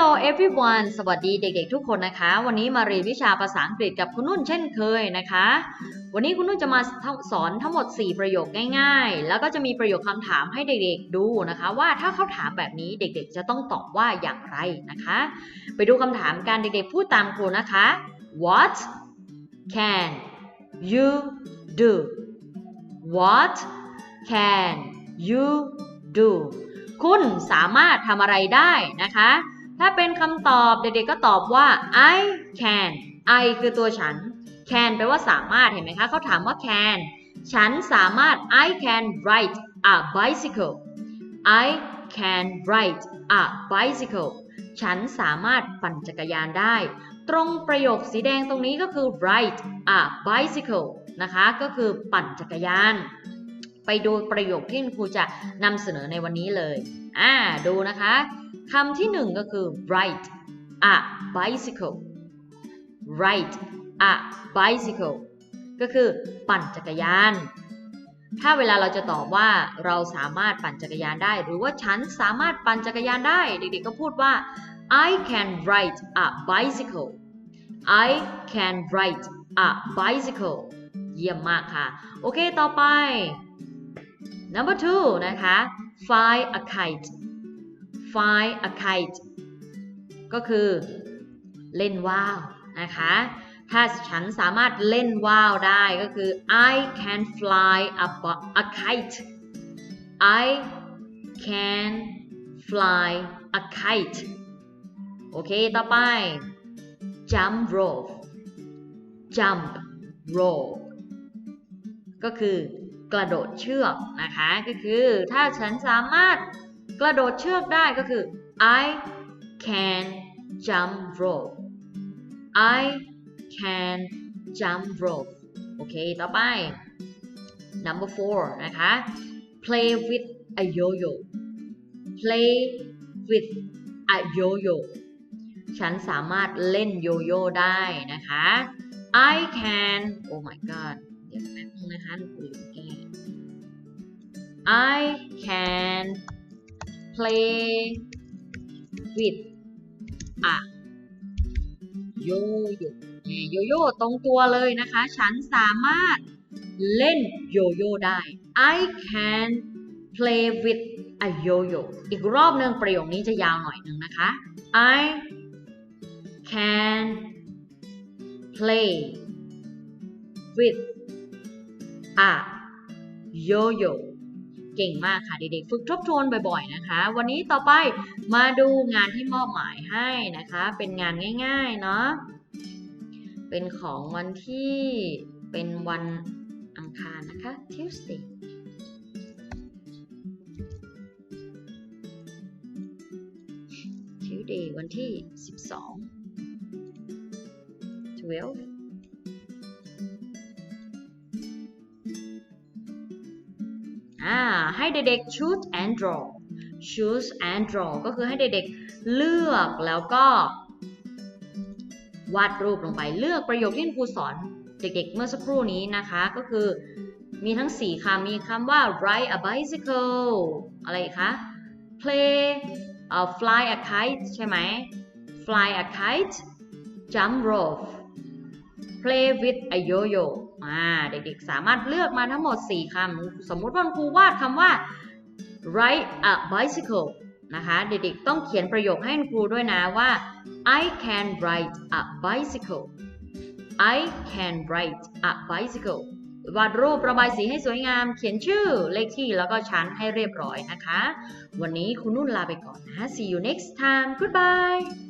Hello everyone สวัสดีเด็กๆทุกคนนะคะ วันนี้มาเรียนวิชาภาษาอังกฤษกับคุณนุ่นเช่นเคยนะคะ วันนี้คุณนุ่นจะมาสอนทั้งหมด 4 ประโยคง่าย ๆ แล้วก็จะมีประโยคคำถามให้เด็กๆดูนะคะ ว่าถ้าเขาถามแบบนี้เด็กๆ จะต้องตอบว่าอย่างไรนะคะ ไปดูคำถามกันเด็กๆพูดตามครูนะคะ What can you do What can you do คุณสามารถทำอะไรได้นะคะ ถ้าเป็นคำตอบเด็กๆก็ตอบว่า I can I คือตัวฉัน can แปลว่าสามารถเห็นไหมคะเขาถามว่า can ฉันสามารถ I can ride a bicycle I can ride a bicycle ฉันสามารถปั่นจักรยานได้ ตรงประโยคสีแดงตรงนี้ก็คือ ride a bicycle นะคะ ก็คือปั่นจักรยาน ไปดูประโยคที่ครูจะนำเสนอในวันนี้เลย อ่า ดูนะคะคำที่หนึ่งก็คือ ride a bicycle ride a bicycle ก็คือปั่นจักรยาน ถ้าเวลาเราจะตอบว่าเราสามารถปั่นจักรยานได้ หรือว่าฉันสามารถปั่นจักรยานได้ เด็กๆก็พูดว่า I can ride a bicycle I can ride a bicycle เยี่ยมมากค่ะ โอเค ต่อไป number two นะคะ fly a kite fly a kite ก็คือเล่นว่าวนะคะ ถ้าฉันสามารถเล่นว่าวได้ก็คือ I can fly a, a kite I can fly a kite โอเค ต่อไป jump rope jump rope ก็คือ กระโดดเชือกนะคะ ก็คือถ้าฉันสามารถกระโดดเชือกได้ก็คือ I can jump rope I can jump rope โอเค ต่อไป number four นะคะ play with a yo-yo play with a yo-yo ฉันสามารถเล่นโยโย่ได้นะคะ I can oh my god เดี๋ยวแป๊บนึงนะคะลืมแก้ I can play with a yo-yo โยโย่ตรงตัวเลยนะคะ ฉันสามารถเล่นโยโย่ได้ I can play with a yo-yo อีกรอบหนึ่งประโยคนี้จะยาวหน่อยหนึ่งนะคะ I can play with a yo-yo เก่งมากค่ะเด็กๆฝึกทบทวนบ่อย ๆนะคะ วันนี้ต่อไปมาดูงานที่มอบหมายให้นะคะ เป็นงานง่ายๆเนาะเป็นของวันที่เป็นวันอังคารนะคะ Tuesday Tuesday วันที่ 12 12 อ่าให้เด็กๆ choose and draw choose and draw ก็คือให้เด็กๆ เลือกแล้วก็ วาดรูปลงไปเลือกประโยคที่ครูสอนเด็กๆ เมื่อสักครู่นี้นะคะก็คือมีทั้ง 4คำมีคำว่า ride a bicycle อะไรคะ play uh, fly a kite ใช่ไหม fly a kite jump rope play with a yo-yo อ่าเด็กๆ สามารถเลือกมาทั้งหมด 4คำสมมุติว่าครูวาดคำว่า ride a bicycle นะคะ เด็กๆ ต้องเขียนประโยคให้ครูด้วยนะว่า I can ride a bicycle I can ride a bicycle วาดรูประบายสีให้สวยงาม เขียนชื่อ เลขที่ แล้วก็ชั้นให้เรียบร้อยนะคะ วันนี้คุณนุ่นลาไปก่อนนะ See you next time Goodbye